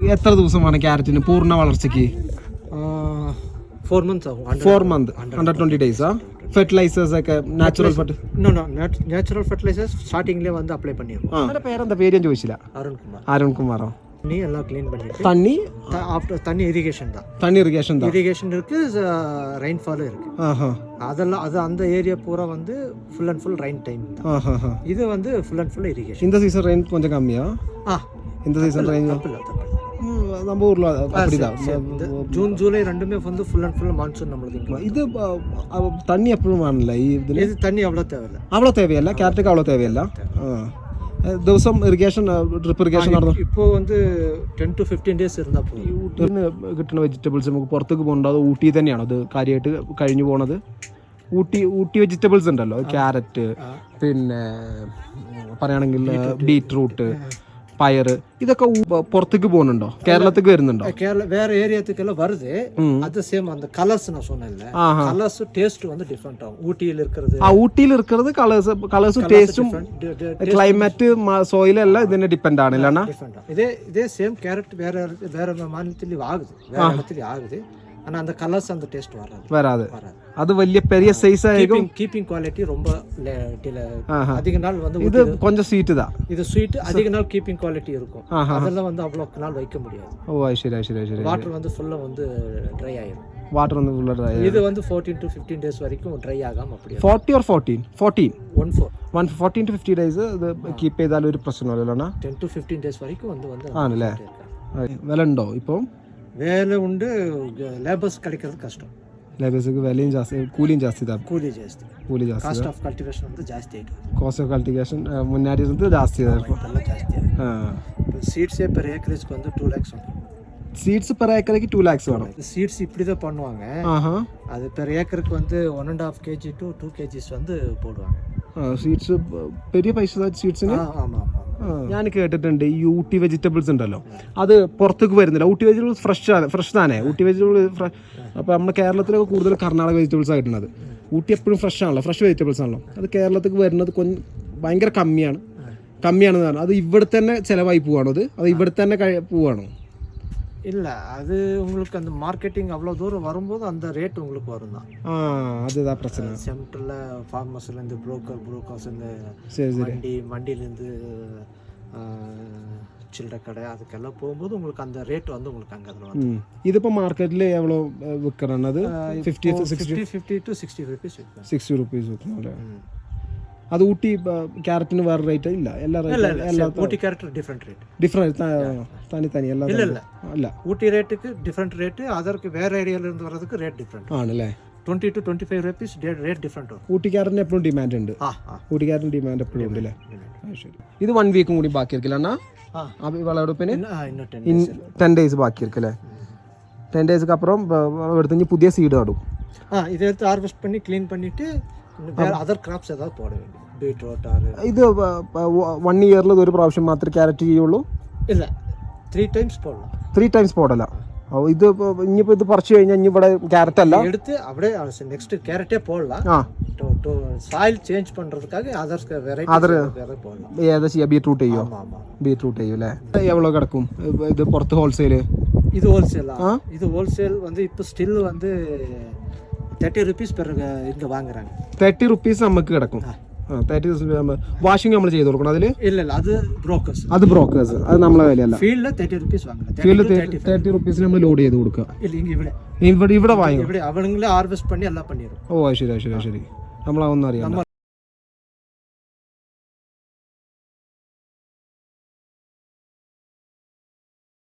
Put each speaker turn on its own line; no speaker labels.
എത്ര ദിവസമാണ് ക്യാരറ്റിന് പൂർണ്ണ വളർച്ചയ്ക്ക്
ஃபோர் மந்த்ஸ் ஆகும் under-
four month hundred twenty ഡേയ്സാ fertilisers ഒക്കെ നാച്ചുറൽ ഫെർട്ടി
இன்னும் நேச்சுரல் ஃபர்டிலைசர்ஸ் ஸ்டார்டிங்லேயே வந்து அப்ளை பண்ணிடுவோம்
അവരുടെ പേരെന്താ പേര് ഞാൻ ചോദിച്ചില്ല
அருண்குமார்
അരുൺ കുമാറോ
தண்ணி எல்லாம் க்ளீன் பண்ணிட்டு
തണ്ണി
ஆஃப்டர் தண்ணி இரிகேஷன் தான்
തണ്ണി ഇറിഗേഷൻ താ
இரிகேஷன் இருக்கு ரெயின்ஃபாலும் இருக்கு
ആഹാ
அதெல்லாம் அது அந்த ஏரியா பூரா வந்து full and full rain time தான்
ആഹാ ഹാ
இது வந்து ஃபுல் அண்ட் ஃபுல் இரிகேஷன்
இந்த சீசன் ரெயின் கொஞ்சம் கம்மியா
ஆ
இந்த சீசன் ரெயின்
தப்பு இல்லை தப்பு இல்லை
நம்ம ஊர்ல அப்படிதான்
இந்த ஜூன் ஜூலை ரெண்டுமே வந்து ஃபுல் அண்ட் ஃபுல் மான்சூன் நம்மளுக்கு இங்க வரும்.
ഇത് ആ, ആ, തണ്ണി എപ്പോഴും വേണമല്ല ഈ ഇതില്
இது தண்ணி அவ்வளோ தேவையில்லை
അവളോ തേവയല്ല ക്യാരറ്റൊക്കെ അവളോ തേവയല്ല ആ ഏ, ദിവസം ഇറിഗേഷൻ ഡ്രിപ്പ് ഇറിഗേഷൻ നടന്നു
இப்போ வந்து டென் டு ஃபிஃப்டீன் டேஸ் இருந்தால் போதும்
ഈ ഊട്ടിയിൽ നിന്ന് കിട്ടുന്ന വെജിറ്റബിൾസ് നമുക്ക് പുറത്തേക്ക് പോകണ്ടോ അത് ഊട്ടി തന്നെയാണോ അത് കാര്യമായിട്ട് കഴിഞ്ഞു പോണത് ഊട്ടി ഊട്ടി വെജിറ്റബിൾസ് ഉണ്ടല്ലോ ക്യാരറ്റ് പിന്നെ ഉം, പറയുകയാണെങ്കിൽ ബീറ്റ്റൂട്ട് പയറ് ഇതൊക്കെ ഊ- പുറത്തേക്ക് പോകുന്നുണ്ടോ കേരളത്തേക്ക് വരുന്നുണ്ടോ
கேரளா வேற ஏரியாத்துக்கெல்லாம் வருது அது சேம் அந்த கலர்ஸ் நான் சொன்னேன்ல
ஆஹா.
கலர்ஸ் டேஸ்ட் வந்து டிஃப்ரெண்ட் ஆகும் ஊட்டியில் இருக்கிறது
ആ ഊട്ടിയിൽ ഇരിക്കുന്നത് കളേഴ്സ് കളേഴ്സും ടേസ്റ്റും ക്ലൈമറ്റ് സോയിലെല്ലാം ഇതിനെ ഡിപ്പെൻഡ് ആണ് ഇല്ലണ്ണ
டிஃப்ரெண்ட் ஆகும் இதே இதே சேம் கேரட் வேற வேற மாநிலத்திலயும் ஆகுது வேற இடத்துலயும் ஆகுது ஆனா அந்த கலர்ஸ் அந்த டேஸ்ட் வராது
വരാതെ
வராது
അത് വലിയ പെരിയ സൈസ് ആയിരിക്കും
கீப்பிங் கீப்பிங் குவாலிட்டி ரொம்ப le- டில-
ஆஹா.
அதிக நாள் வந்து
ഇത് കൊഞ്ചം സ്വീറ്റ് ഇതാ
இது ஸ்வீட் அதிக நாள் கீப்பிங் குவாலிட்டி இருக்கும்
ஆஹா.
அதெல்லாம் வந்து அவ்வளோ நாள் வைக்க முடியாது
ഓ അത് ശരി അത് ശരി അത് ശരി
வாட்டர் வந்து ஃபுல்லா வந்து ட்ரை ஆயிரும்
വാട്ടർ ഒന്ന് ഫുള്ള് ഡ്രൈ
இது வந்து ஃபோர்டீன் டு ஃபிஃப்டீன் டேஸ் வரைக்கும் ட்ரை ஆகாம அப்படியே
forty or fourteen fourteen
one four
one fourteen to fifty days ഇത് കീപ്പ് ചെയ്താൽ ഒരു പ്രശ്നമില്ലല്ലോ
டென் டு ஃபிஃப்டீன் டேஸ் வரைக்கும் வந்து வந்து
ആണല്ലേ
இருக்காங்க.
വില ഉണ്ടോ ഇപ്പം
வேலை உண்டு லேபர்ஸ் கிடைக்கிறது கஷ்டம்.
ಲೇಬರ್ಸ್ಗೆ ವ್ಯಾಲ್ಯೂನ್ ಜಾಸ್ತಿ ಕೂಲಿಂಗ್ ಜಾಸ್ತಿ
ಇದೆ ಕೂಲಿ
ಜಾಸ್ತಿ ಕೂಲಿ
ಜಾಸ್ತಿ ஆஃப் ಆಫ್ வந்து ஜாஸ்தி
ಜಾಸ್ತಿ ಆಯಿತು ಕಾಸ್ಟ್ ಆಫ್ ಕಲ್ಟಿವೇಶನ್ ಮುನ್ನಾಡಿ ಇರುತ್ತೆ ಜಾಸ್ತಿ
ಇದೆ ಎಲ್ಲ ಜಾಸ್ತಿ ಹಾಂ சீட்ஸே பெர் ஏக்கரேஜ்க்கு வந்து டூ லேக்ஸ் வரும்.
சீட்ஸ் பெர் ஏக்கருக்கு டூ லேக்ஸ் வரும்.
சீட்ஸ் இப்படி தான் பண்ணுவாங்க. அது பெர் ஏக்கருக்கு வந்து one and half KG to two KGs வந்து போடுவாங்க.
சீட்ஸ் பெரிய பைசா
சீட்ஸுங்க ஆமாம் ஆமாம்
ഞാൻ കേട്ടിട്ടുണ്ട് ഈ ഊട്ടി വെജിറ്റബിൾസ് ഉണ്ടല്ലോ. അത് പുറത്തേക്ക് വരുന്നില്ല. ഊട്ടി വെജിറ്റബിൾസ് ഫ്രഷ് ആണ് ഫ്രഷ് താനേ. ഊട്ടി വെജിറ്റബിൾ അപ്പോൾ നമ്മുടെ കേരളത്തിലൊക്കെ കൂടുതൽ കർണാടക വെജിറ്റബിൾസ് ആയിട്ടുള്ളത് ഊട്ടി എപ്പോഴും ഫ്രഷ് ആണല്ലോ ഫ്രഷ് വെജിറ്റബിൾസ് ആണല്ലോ. അത് കേരളത്തിൽ വരുന്നത് കൊഞ്ച് ഭയങ്കര കമ്മിയാണ്. കമ്മിയാണെന്ന് പറഞ്ഞാൽ അത് ഇവിടെ തന്നെ ചിലവായി പോവാണോ അത്. അത് ഇവിടെ തന്നെ പോവാണോ.
இல்லை அது உங்களுக்கு அந்த மார்க்கெட்டிங் அவ்வளோ தூரம் வரும்போது அந்த ரேட் உங்களுக்கு வரும் தான்
அதுதான் பிரச்சனை.
சென்டரில் ஃபார்மர்ஸ்லேருந்து புரோக்கர் புரோக்கர்ஸ்லேருந்து
சரி சரி.
வண்டி வண்டியிலேருந்து சில்லற கடை அதுக்கெல்லாம் போகும்போது உங்களுக்கு அந்த ரேட் வந்து உங்களுக்கு அங்கே அதில்
வரும் இது இப்போ மார்க்கெட்டில் எவ்வளோ விற்கிறேன்
அது fifty sixty fifty to sixty
rupees sixty rupees விற்கிறோம் അത് ഊട്ടി ക്യാരറ്റിന് വേറെ റേറ്റ് ഇല്ല എല്ലാ
இல்லை
റേറ്റ്
இல்லை Ooty character different rate
different തനി തനി എല്ലാ
இல்லை இல்லை
അല്ല
ஊட்டி ரேட்டுக்கு டிஃப்ரெண்ட் ரேட்டு அதற்கு வேறு ஏரியாவிலேருந்து வர்றதுக்கு ரேட் டிஃப்ரெண்ட்
ആണല്ലേ
twenty to twenty five rupees rate different வரும்
ഊട്ടിക്കാരന് എപ്പോഴും ഡിമാൻഡ് ഉണ്ട്
ஆ ஆ
ഊട്ടിക്കാരന് ഡിമാൻഡ് എപ്പോഴും ഉണ്ട് അല്ലേ ആ, ശരി ഇത് വൺ വീക്കും കൂടി ബാക്കി ഇരിക്കില്ല അണ്ണാ
ஆ
ആ വിളവെടുപ്പിന്
இன்னும் ஆ, இன்னும் டென்
ഇൻ ടെൻ ഡേയ്സ് ബാക്കി ഇരിക്കല്ലേ ടെൻ ഡേയ്സ്ക്ക് അപ്പുറം എടുത്ത് ഇനി പുതിയ സീഡ് നടും
ஆ இதை எடுத்து ஹார்வெஸ்ட் பண்ணி க்ளீன் பண்ணிட்டு வேறு அதர் கிராப்ஸ் ஏதாவது போட வேண்டியது பீட்ரூட் ஆறு
ഇത് വൺ ഇയറിൽ ഒരു പ്രാവശ്യം മാത്രമേ ക്യാരറ്റ് ചെയ്യുള്ളൂ
இல்லை த்ரீ டைம்ஸ் போடலாம்
ത്രീ ടൈംസ് പോടല്ല ഓ, ഇത് ഇപ്പൊ ഇനിയിപ്പോ ഇത് പറിച്ചു കഴിഞ്ഞാൽ ഇനി ഇവിടെ ക്യാരറ്റ് അല്ല
எடுத்து அப்படியே நெக்ஸ்ட் கேரட்டே போடலாம்
ആ
சாயில் சேஞ்ச் பண்றதுக்காக அதர்ஸ் வெரைட்டி
Other-
வேற போடலாம்
ഏതാ ചെയ്യാ ബീട്രൂട്ട് ചെയ്യോ
ஆமா ஆமா
ബീട്രൂട്ട് ചെയ്യും അല്ലേ എവ്വളോ കിടക്കും ഇത് ഇത് പുറത്ത് ഹോൾസെയില്
இது ஹோல்சேலா
ஆ?
இது ஹோல்சேல் வந்து இப்போ ஸ்டில் வந்து தேர்ட்டி ருபீஸ் பிறகு இங்க வாங்குறாங்க
തേർട്ടി റുപ്പീസ് നമുക്ക് കിടക്കും തേർട്ടി വാഷിംഗ് നമ്മൾ ചെയ്ത് കൊടുക്കണം അതില്
இல்ல இல்ல அது புரோக்கர்ஸ்
അത് ബ്രോക്കേഴ്സ് അത് നമ്മളെ വിലയല്ല
ஃபீல்ட்ல தேர்ட்டி ருபீஸ் வாங்குறாங்க
ഫീൽഡ്
30 to 35.
തേർട്ടി റുപ്പീസിന് നമ്മൾ ലോഡ് ചെയ്ത് കൊടുക്കുക
இல்ல இங்க ഇവിടെ
ഇവിടെ ഇവിടെ വാങ്ങും
ഇവിടെ அவனுங்களே ஹார்வெஸ்ட் பண்ணி எல்லாம் பண்ணிடும்
ഓ അത് ശരി അത് ശരി അത് ശരി നമ്മളതൊന്നും അറിയാം